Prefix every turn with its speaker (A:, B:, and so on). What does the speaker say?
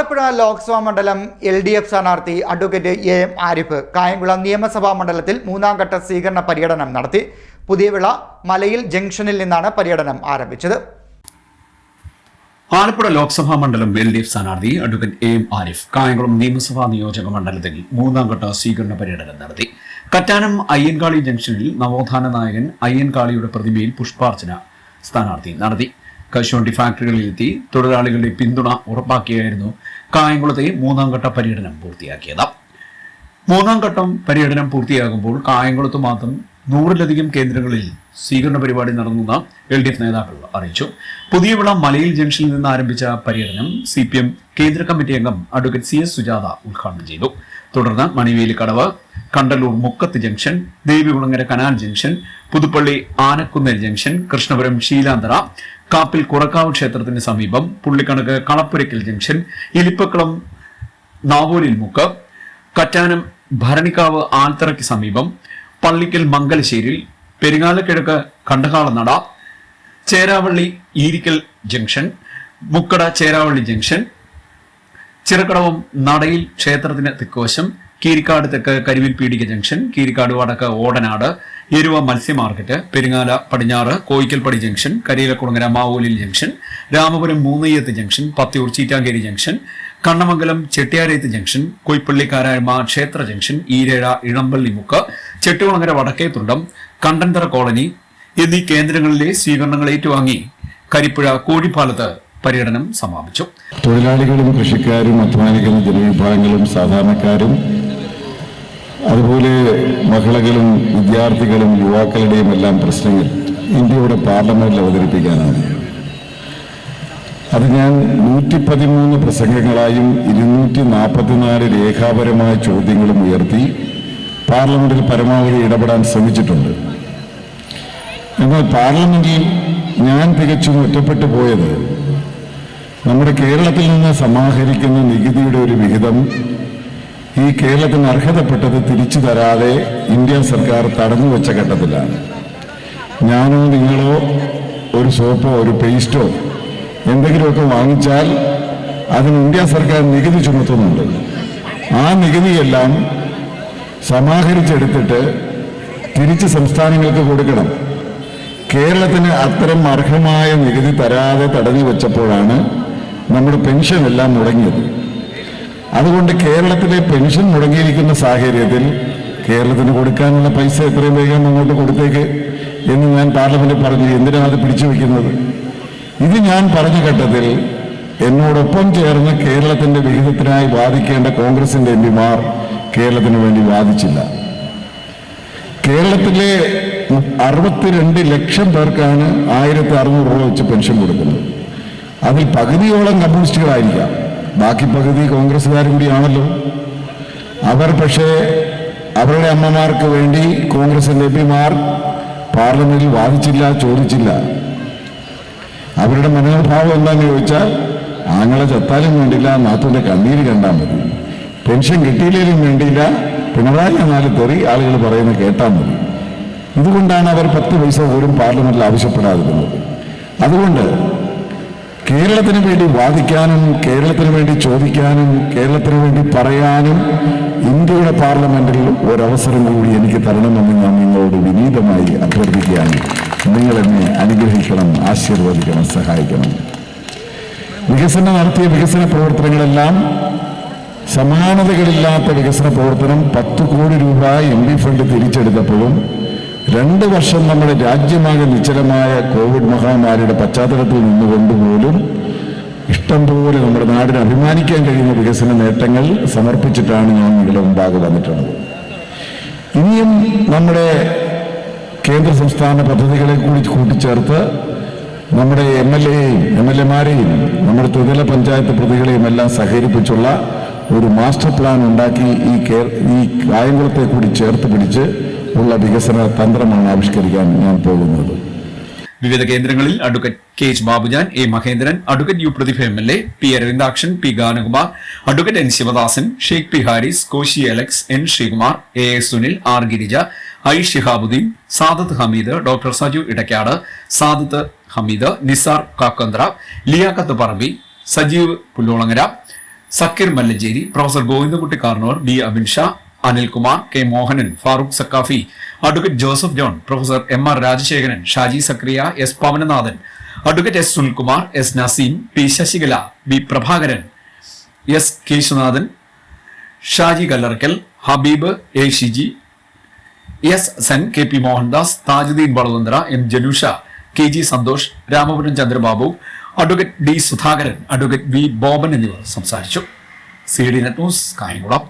A: ആലപ്പുഴ ലോക്സഭാ മണ്ഡലം L D F സ്ഥാനാർത്ഥി advocate A M Arif Kayamkulam നിയമസഭാ മണ്ഡലത്തിൽ മൂന്നാം ഘട്ട സ്വീകരണ പര്യടനം നടത്തി. പുതിയവിള മലയിൽ ജംഗ്ഷനിൽ നിന്നാണ് പര്യടനം ആരംഭിച്ചത്.
B: ആലപ്പുഴ ലോക്സഭാ മണ്ഡലം എൽ ഡി എഫ് സ്ഥാനാർത്ഥി advocate A M Arif Kayamkulam നിയമസഭാ നിയോജക മണ്ഡലത്തിൽ മൂന്നാം ഘട്ട സ്വീകരണ പര്യടനം നടത്തി. കറ്റാനം അയ്യൻകാളി ജംഗ്ഷനിൽ നവോത്ഥാന നായകൻ അയ്യൻകാളിയുടെ പ്രതിമയിൽ പുഷ്പാർച്ചന സ്ഥാനാർത്ഥി നടത്തി. കശുവണ്ടി ഫാക്ടറികളിലെത്തി തൊഴിലാളികളുടെ പിന്തുണ ഉറപ്പാക്കിയായിരുന്നു കായംകുളത്തെ മൂന്നാം ഘട്ട പര്യടനം പൂർത്തിയാക്കിയത്. മൂന്നാം ഘട്ടം പര്യടനം പൂർത്തിയാകുമ്പോൾ കായംകുളത്ത് മാത്രം നൂറിലധികം കേന്ദ്രങ്ങളിൽ സ്വീകരണ പരിപാടി നടന്നുവെന്ന് എൽ ഡി എഫ് നേതാക്കൾ അറിയിച്ചു. പുതിയവിള മലയിൽ ജംഗ്ഷനിൽ നിന്ന് ആരംഭിച്ച പര്യടനം സി പി എം കേന്ദ്ര കമ്മിറ്റി അംഗം അഡ്വക്കേറ്റ് സി എസ് സുജാത ഉദ്ഘാടനം ചെയ്തു. തുടർന്ന് Maniveli Kadavu Kandalloor Mukkath junction Devikulangara canal junction Puthuppally Anakkunnal junction Krishnapuram Sheelanthara Kappil Kurakkavu ക്ഷേത്രത്തിന് സമീപം പുള്ളിക്കണക്ക് കളപ്പുരയ്ക്കൽ ജംഗ്ഷൻ ഇലിപ്പക്കുളം നാവൂരിൽ മുക്ക് കറ്റാനം ഭരണിക്കാവ് ആൽത്തറയ്ക്ക് സമീപം പള്ളിക്കൽ മംഗലശ്ശേരിൽ പെരിങ്ങാലക്കിഴക്ക് കണ്ടകാളനട ചേരാവള്ളി ഈരിക്കൽ ജംഗ്ഷൻ മുക്കട ചേരാവള്ളി ജംഗ്ഷൻ ചിറക്കടവും നടയിൽ ക്ഷേത്രത്തിന് തെക്കുവശം കീരിക്കാട് തെക്ക് കരിവിൽ പീടിക ജംഗ്ഷൻ കീരിക്കാട് വടക്ക് ഓടനാട് എരുവ മത്സ്യ മാർക്കറ്റ് പെരിങ്ങാല പടിഞ്ഞാറ് Koyikkalppadi junction Kariyilakkulangara Mavoolil junction Ramapuram Moonnayyath junction Pathiyoor Cheettankeri junction Kannamangalam Chettiyareth junction Koyppallikaranma ക്ഷേത്ര ജംഗ്ഷൻ ഈരേഴ ഇളമ്പള്ളി മുക്ക് ചെട്ടികുളങ്ങര വടക്കേത്തുണ്ടം കണ്ടന്തറ കോളനി എന്നീ കേന്ദ്രങ്ങളിലെ സ്വീകരണങ്ങൾ ഏറ്റുവാങ്ങി കരിപ്പുഴ കോഴിപ്പാലത്ത് പര്യടനം സമാപിച്ചു.
C: തൊഴിലാളികളും കൃഷിക്കാരും അധ്വാനിക്കുന്ന ജനവിഭാഗങ്ങളും സാധാരണക്കാരും അതുപോലെ മഹിളകളും വിദ്യാർത്ഥികളും യുവാക്കളുടെയും എല്ലാം പ്രശ്നങ്ങൾ ഇന്ത്യയുടെ പാർലമെന്റിൽ അവതരിപ്പിക്കാനാണ്. അത് ഞാൻ നൂറ്റി പതിമൂന്ന് പ്രസംഗങ്ങളായും ഇരുന്നൂറ്റി നാൽപ്പത്തിനാല് രേഖാപരമായ ചോദ്യങ്ങളും ഉയർത്തി പാർലമെന്റിൽ പരമാവധി ഇടപെടാൻ ശ്രമിച്ചിട്ടുണ്ട്. എന്നാൽ പാർലമെന്റിൽ ഞാൻ തികച്ചും ഒറ്റപ്പെട്ടു പോയത് നമ്മുടെ കേരളത്തിൽ നിന്ന് സമാഹരിക്കുന്ന നികുതിയുടെ ഒരു വിഹിതം ഈ കേരളത്തിന് അർഹതപ്പെട്ടത് തിരിച്ചു തരാതെ ഇന്ത്യ സർക്കാർ തടഞ്ഞു വെച്ച ഘട്ടത്തിലാണ്. ഞാനോ നിങ്ങളോ ഒരു സോപ്പോ ഒരു പേസ്റ്റോ എന്തെങ്കിലുമൊക്കെ വാങ്ങിച്ചാൽ അതിന് ഇന്ത്യ സർക്കാർ നികുതി ചുമത്തുന്നുണ്ട്. ആ നികുതിയെല്ലാം സമാഹരിച്ചെടുത്തിട്ട് തിരിച്ച് സംസ്ഥാനങ്ങൾക്ക് കൊടുക്കണം. കേരളത്തിന് അത്തരം അർഹമായ നികുതി തരാതെ തടഞ്ഞു വെച്ചപ്പോഴാണ് നമ്മുടെ പെൻഷൻ എല്ലാം മുടങ്ങിയത്. അതുകൊണ്ട് കേരളത്തിലെ പെൻഷൻ മുടങ്ങിയിരിക്കുന്ന സാഹചര്യത്തിൽ കേരളത്തിന് കൊടുക്കാനുള്ള പൈസ എത്രയും വേഗം അങ്ങോട്ട് കൊടുത്തേക്ക് എന്ന് ഞാൻ പാർലമെന്റിൽ പറഞ്ഞു എന്തിനാണ് അത് പിടിച്ചു വയ്ക്കുന്നത്? ഇത് ഞാൻ പറഞ്ഞ ഘട്ടത്തിൽ എന്നോടൊപ്പം ചേർന്ന് കേരളത്തിന്റെ വിഹിതത്തിനായി വാദിക്കേണ്ട കോൺഗ്രസിന്റെ എം പിമാർ കേരളത്തിന് വേണ്ടി വാദിച്ചില്ല. കേരളത്തിലെ അറുപത്തിരണ്ട് ലക്ഷം പേർക്കാണ് ആയിരത്തി അറുന്നൂറ് രൂപ വെച്ച് പെൻഷൻ കൊടുക്കുന്നത്. അതിൽ പകുതിയോളം കമ്മ്യൂണിസ്റ്റുകളായിരിക്കാം. ബാക്കി പകുതി കോൺഗ്രസ്സുകാരും കൂടിയാണല്ലോ. അവർ പക്ഷേ അവരുടെ അമ്മമാർക്ക് വേണ്ടി കോൺഗ്രസ് എം പിമാർ പാർലമെന്റിൽ വാദിച്ചില്ല ചോദിച്ചില്ല. അവരുടെ മനോഭാവം എന്താണെന്ന് ചോദിച്ചാൽ ആങ്ങളെ ചത്താലും വേണ്ടില്ല നാത്തൂന്റെ കണ്ണീര് കണ്ടാൽ മതി. പെൻഷൻ കിട്ടിയില്ലെങ്കിലും വേണ്ടിയില്ല പിണറായി എന്നാൽ തെറി ആളുകൾ പറയുന്നത് കേട്ടാൽ മതി. ഇതുകൊണ്ടാണ് അവർ പത്ത് പൈസ പോലും പാർലമെന്റിൽ ആവശ്യപ്പെടാതിരുന്നത്. അതുകൊണ്ട് കേരളത്തിന് വേണ്ടി വാദിക്കാനും കേരളത്തിന് വേണ്ടി ചോദിക്കാനും കേരളത്തിന് വേണ്ടി പറയാനും ഇന്ത്യയുടെ പാർലമെന്റിൽ ഒരവസരം കൂടി എനിക്ക് തരണമെന്ന് ഞാൻ നിങ്ങളോട് വിനീതമായി അഭ്യർത്ഥിക്കുകയാണ്. നിങ്ങൾ എന്നെ അനുഗ്രഹിക്കണം ആശീർവദിക്കണം സഹായിക്കണം. വികസനം നടത്തിയ വികസന പ്രവർത്തനങ്ങളെല്ലാം സമാനതകളില്ലാത്ത വികസന പ്രവർത്തനം പത്ത് കോടി രൂപ എം ഫണ്ട് തിരിച്ചെടുത്തപ്പോഴും രണ്ട് വർഷം നമ്മുടെ രാജ്യമാകെ നിശ്ചലമായ കോവിഡ് മഹാമാരിയുടെ പശ്ചാത്തലത്തിൽ നിന്നുകൊണ്ട് പോലും ഇഷ്ടം പോലെ നമ്മുടെ നാടിന് അഭിമാനിക്കാൻ കഴിയുന്ന വികസന നേട്ടങ്ങൾ സമർപ്പിച്ചിട്ടാണ് ഞാൻ നിങ്ങളുടെ മുമ്പാകെ വന്നിട്ടുള്ളത്. ഇനിയും നമ്മുടെ കേന്ദ്ര സംസ്ഥാന പദ്ധതികളെ കൂടി കൂട്ടിച്ചേർത്ത് നമ്മുടെ എം എൽ എയും എം എൽ എമാരെയും നമ്മുടെ ത്രിതല പഞ്ചായത്ത് പ്രതികളെയും എല്ലാം സഹകരിപ്പിച്ചുള്ള ഒരു മാസ്റ്റർ പ്ലാൻ ഉണ്ടാക്കി ഈ ഈ കായംകുളത്തെ കൂടി ചേർത്ത് പിടിച്ച് ഉള്ള വികസന തന്ത്രമാണ് ആവിഷ്കരിക്കാൻ ഞാൻ പോകുന്നത്.
B: വിവിധ കേന്ദ്രങ്ങളിൽ advocate K H Babujan A Mahendran advocate U Prathibha M L A P Aravindakshan P Ganakumar advocate N Sivadasan Sheikh P Haris Koshy Alex N Sreekumar A A Sunil R Girija I Shihabuddeen Sadath Hameed doctor Saju Idakkad Sadath Hameed Nisar Kakkandra Liyakath Parambi Sajeev Pullolangara Sakkeer Mallancheri professor Govindakutty Karnor B Abin Sha Anilkumar K Mohanan Farooq Sakkafi advocate Joseph John professor M R Rajasekharan Shaji Sakriya S Pavananathan advocate S Sunilkumar S Naseem P Sasikala B Prabhakaran S Kesunathan Shaji Kallarakkal Habeeb A Shiji S Sen K P Mohandas Thajudeen Valavanthara M Janusha K G Santhosh Ramapuram Chandrababu advocate D Sudhakaran advocate V Boban എന്നിവർ സംസാരിച്ചു. C D net news Kayamkulam.